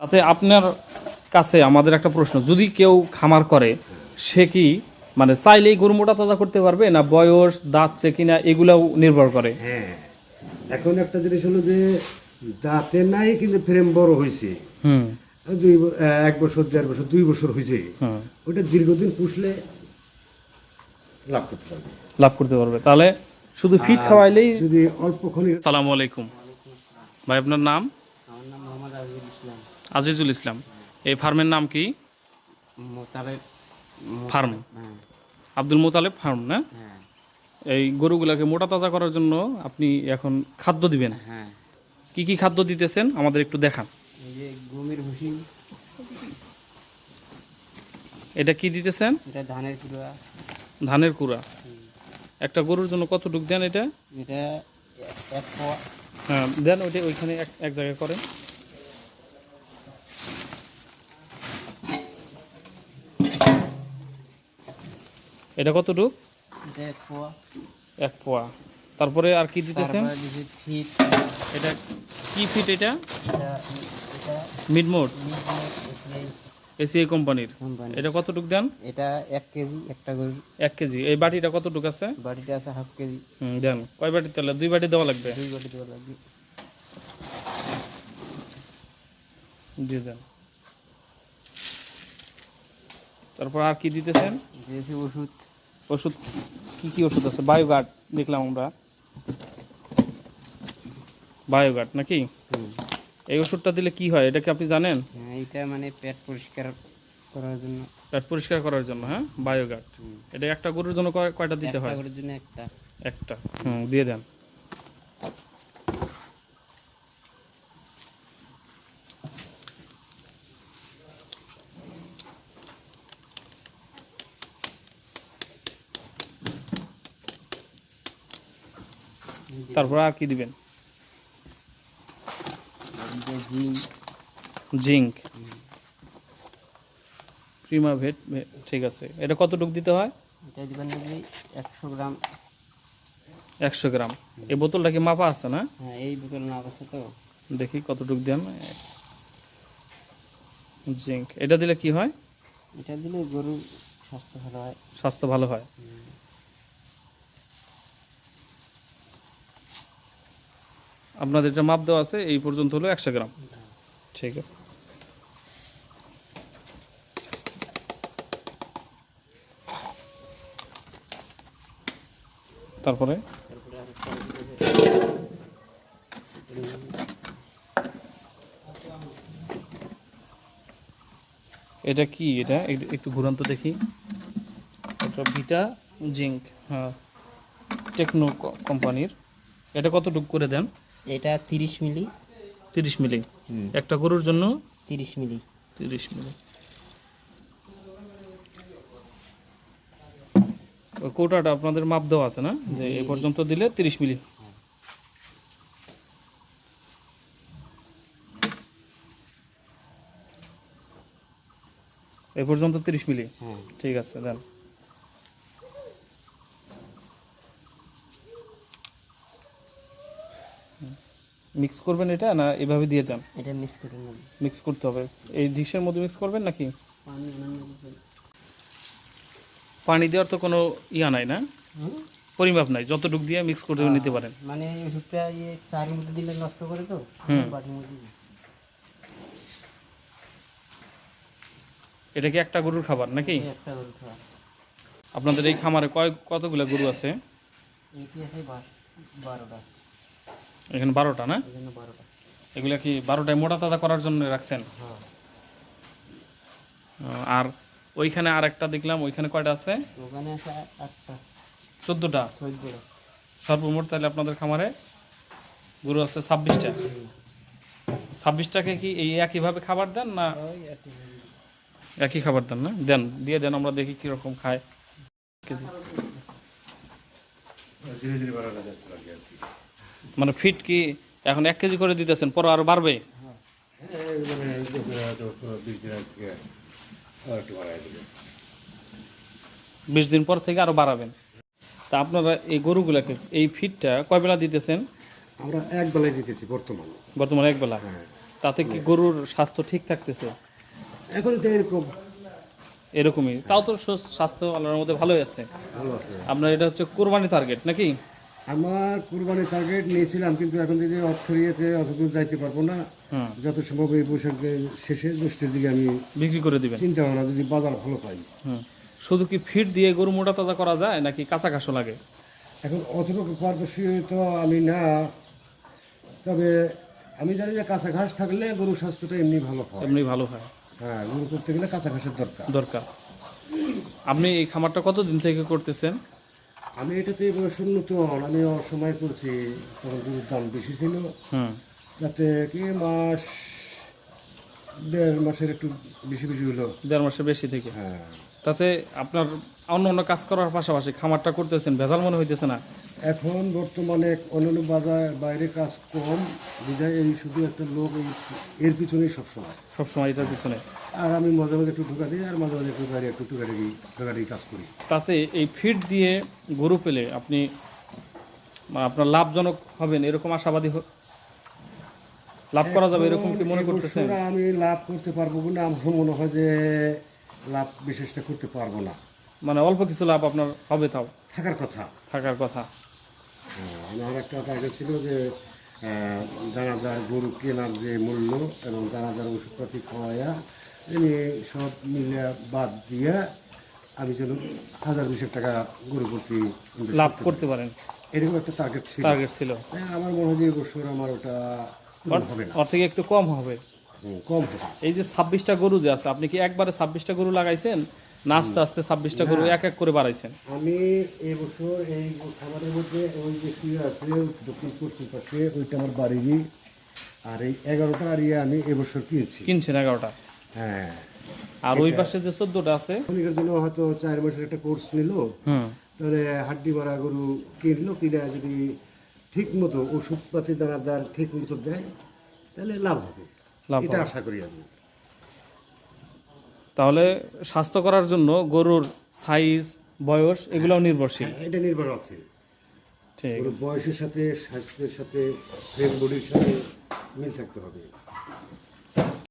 তাতে আপনার কাছে আমাদের একটা প্রশ্ন যদি কেউ খামার করে সে কি মানে চাইলে গরু মোটা তাজা করতে পারবে না বয়স দাঁতছে কিনা এগুলাও নির্ভর করে? হ্যাঁ। এখন একটা জিনিস হলো যে দাঁতে নাই কিন্তু ফ্রেম বড় হয়েছে হুম। দুই এক বছর দেড় বছর দুই বছর হয়েছে ওটা দীর্ঘদিন পুষলে লাভ করতে পারবে। লাভ করতে পারবে। তাহলে শুধু ফিট খাওয়াইলেই যদি অল্প ক্ষণিক সালামু আলাইকুম। ভাই আপনার নাম? আমার নাম মোহাম্মদ আজিজুল ইসলাম। আজিজুল ইসলাম। এই ফার্মের নাম কি? মোতালেব ফার্ম। হ্যাঁ। আব্দুল মোতালেব ফার্ম না? হ্যাঁ। এই গরুগুলাকে মোটা তাজা করার জন্য আপনি এখন খাদ্য দিবেন। হ্যাঁ। কি কি খাদ্য দিতেছেন? আমাদের একটু দেখান। গমের ভুসি। এটা কি দিতেছেন? এটা ধানের কুড়া। ধানের কুড়া। একটা গরুর জন্য কতটুক দেন এটা? এটা এক হ্যাঁ দেন ওইটা ওইখানে এক এক জায়গায় করেন। এটা কতটুক? এক পোয়া। এক পোয়া। তারপরে আর কি দিতেছেন? এটা কি ফিট এটা? মিডনাইট এসিআই কোম্পানির। এটা কতটুক দেন? এটা এক কেজি একটা এক কেজি। এই বাটিটা কতটুক আছে? বাড়িতে আছে হাফ কেজি। হুম দেন। কয় বাটি তাহলে? দুই বাটি দেওয়া লাগবে? দুই বাটি দেওয়া লাগবে। দিয়ে দেন। তারপর আর কি দিতেছেন? দিয়েছি ওষুধ। ওষুধ কি কি ওষুধ আছে? বায়োগার্ড দেখলাম আমরা। বায়োগার্ড নাকি? এই ওষুধটা দিলে কি হয়? এটা কি আপনি জানেন? এটা মানে পেট পরিষ্কার করার জন্য। পেট পরিষ্কার করার জন্য হ্যাঁ? বায়োগার্ড এটা একটা গরুর জন্য কয়- কয়টা দিতে একটা হয়? গরুর জন্য একটা। একটা। হুম দিয়ে দেন। তারপর আর কি দিবেন? জিঙ্ক। প্রিমা ভেট ঠিক আছে। এটা কতটুকু দিতে হয়? এটা দিবেন একশো গ্রাম? একশো গ্রাম। এই বোতলটা কি মাপা আছে না? হ্যাঁ এই বোতল না আছে তো। দেখি কতটুকু দেন। জিঙ্ক। এটা দিলে কি হয়? এটা দিলে গরুর স্বাস্থ্য ভালো হয়। স্বাস্থ্য ভালো হয়। আপনাদের এটা মাপ দেওয়া আছে এই পর্যন্ত হলো একশো গ্রাম। ঠিক আছে। তারপরে? এটা কি এটা? একটু ঘুরান্ত দেখি। এটা ভিটা জিঙ্ক হ্যাঁ। টেকনো কোম্পানির এটা কতটুকু করে দেন? এটা তিরিশ মিলি। তিরিশ মিলি। একটা গরুর জন্য তিরিশ মিলি। তিরিশ মিলি। কোটাটা আপনাদের মাপ দেওয়া আছে না? যে এ পর্যন্ত দিলে তিরিশ মিলি। এ পর্যন্ত তিরিশ মিলি। হ্যাঁ। ঠিক আছে দেন। মিক্স করবেন এটা না এভাবে দিয়ে দেন? এটা মিস করে নেব মিক্স করতে হবে। এই ডিশের মধ্যে মিক্স করবেন নাকি? পানি দেওয়ার তো কোনো ইয়া নাই না? পরিমাপ নাই। যতটুক দিয়ে মিক্স করে নিতে পারেন। মানে ইয়ে মধ্যে দিলে নষ্ট করে তো। বাটির মধ্যে এটা কি একটা গরুর খাবার নাকি? একটা গরু খাওয়া আপনাদের এই খামারে কয় কতগুলো গরু আছে? এটি আছে বা- বারোটা। এখানে বারোটা না? এই বারোটা। এগুলা কি বারোটায় মোটা তাজা করার জন্য রাখছেন? হ্যাঁ। আর ওইখানে আর একটা দেখলাম ওইখানে কয়টা আছে? ওখানে আছে আটটা। চোদ্দোটা? চোদ্দটা। সর্বমোট তাহলে আপনাদের খামারে গরু আছে ছাব্বিশটা। ছাব্বিশটাকে কি এই একইভাবে খাবার দেন না একই একই খাবার দেন না? দেন দিয়ে দেন আমরা দেখি কীরকম খায়। কেজি। ধীরে ধীরে মানে ফিট কি এখন এক কেজি করে দিতেছেন পরে আরও বাড়বে? বিশ দিন পর থেকে আরও বাড়াবেন। তা আপনারা এই গরুগুলাকে এই ফিটটা কয় বেলা দিতেছেন? আমরা এক বেলায় দিতেছি বর্তমানে। বর্তমানে এক বেলা? হ্যাঁ। তাতে কি গরুর স্বাস্থ্য ঠিক থাকতেছে? এখন তো এরকম। এরকমই। তাও তো স্বাস্থ্য আল্লাহর মধ্যে ভালোই আছে। ভালো আছে। আপনার এটা হচ্ছে কোরবানি টার্গেট নাকি? আমার কুরবানি টার্গেট নিয়েছিলাম কিন্তু এখন যদি অর্থ ইয়েতে অতদূর যাইতে পারব না যত সম্ভব এই বৈশাখের শেষে গোষ্ঠীর দিকে আমি বিক্রি করে দিবেন। চিন্তা ভাবনা যদি বাজার ভালো পাই। শুধু কি ফিট দিয়ে গরু মোটা তাজা করা যায় নাকি কাঁচা ঘাসও লাগে? এখন অতটুকু পারদর্শী তো আমি না। তবে আমি জানি যে কাঁচা ঘাস থাকলে গরুর স্বাস্থ্যটা এমনি ভালো হয়। এমনি ভালো হয়। হ্যাঁ গরু করতে গেলে কাঁচা ঘাসের দরকার। দরকার। আপনি এই খামারটা কতদিন থেকে করতেছেন? আমি এটাতে বয়সের নতুন আমি অসময় করছি তখন গরুর দাম বেশি ছিল। যাতে কি মাস দেড় মাসের একটু বেশি বেশি হলো। দেড় মাসের বেশি থেকে। হ্যাঁ। তাতে আপনার অন্য অন্য কাজ করার পাশাপাশি খামারটা করতেছেন ভেজাল মনে হইতেছে না। এখন বর্তমানে অন্যান্য বাজার বাইরে কাজ কম বিধায় এই শুধু একটা লোক এই এর পিছনেই সবসময়। সবসময় এটার পিছনে। আর আমি মাঝে মাঝে একটু ঢুকা দিই আর মাঝে মাঝে একটু বাইরে একটু টুকাটি টুকাটি কাজ করি। তাতে এই ফিট দিয়ে গরু পেলে আপনি মানে আপনার লাভজনক হবেন এরকম আশাবাদী লাভ করা যাবে এরকম কি মনে করতেছেন? আমি লাভ করতে পারব বলে আমার মনে হয় যে লাভ বিশেষটা করতে পারব না। মানে অল্প কিছু লাভ আপনার হবে তাও। থাকার কথা। থাকার কথা। হ্যাঁ, আমার একটা টার্গেট ছিল যে দানাদার গরু কেনার যে মূল্য এবং দানাদার ওষুধপাতি খাওয়াইয়া এনে সব মিলে বাদ দিয়ে আমি যেন হাজার বিশেক টাকা গরু প্রতি লাভ করতে পারেন। এরকম একটা টার্গেট ছিল। টার্গেট ছিল। তাই আমার মনে হয় যে এবছর আমার ওটা হবে না। ওর থেকে একটু কম হবে। কম এই যে ছাব্বিশটা গরু যে আছে আপনি কি একবারে ছাব্বিশটা গরু লাগাইছেন? না আস্তে আস্তে ছাব্বিশটা গরু এক এক করে বাড়াইছেন? আমি এবছর এই খাবারের মধ্যে ওই যে শুয়ে আছে দক্ষিণ পশ্চিম পাশে ওইটা আমার বাড়িরই। আর এই এগারোটা আর ইয়ে আমি এবছর কিনেছি। কিনছেন এগারোটা? হ্যাঁ। আর ওই পাশে যে চোদ্দটা আছে? ক্ষণিকের জন্য হয়তো চার মাসের একটা কোর্স নিল। তাহলে হাড্ডি মারা গরু কিনলো কিনে যদি ঠিক মতো ওষুধপাতি দানাদার ঠিক মতো দেয় তাহলে লাভ হবে। এটা আশা করি আমি। তাহলে স্বাস্থ্য করার জন্য গরুর সাইজ বয়স এগুলোও নির্ভরশীল। হ্যাঁ, এটা নির্ভর আছে। ঠিক বয়সের সাথে স্বাস্থ্যের সাথে বডির সাথে মিল থাকতে হবে।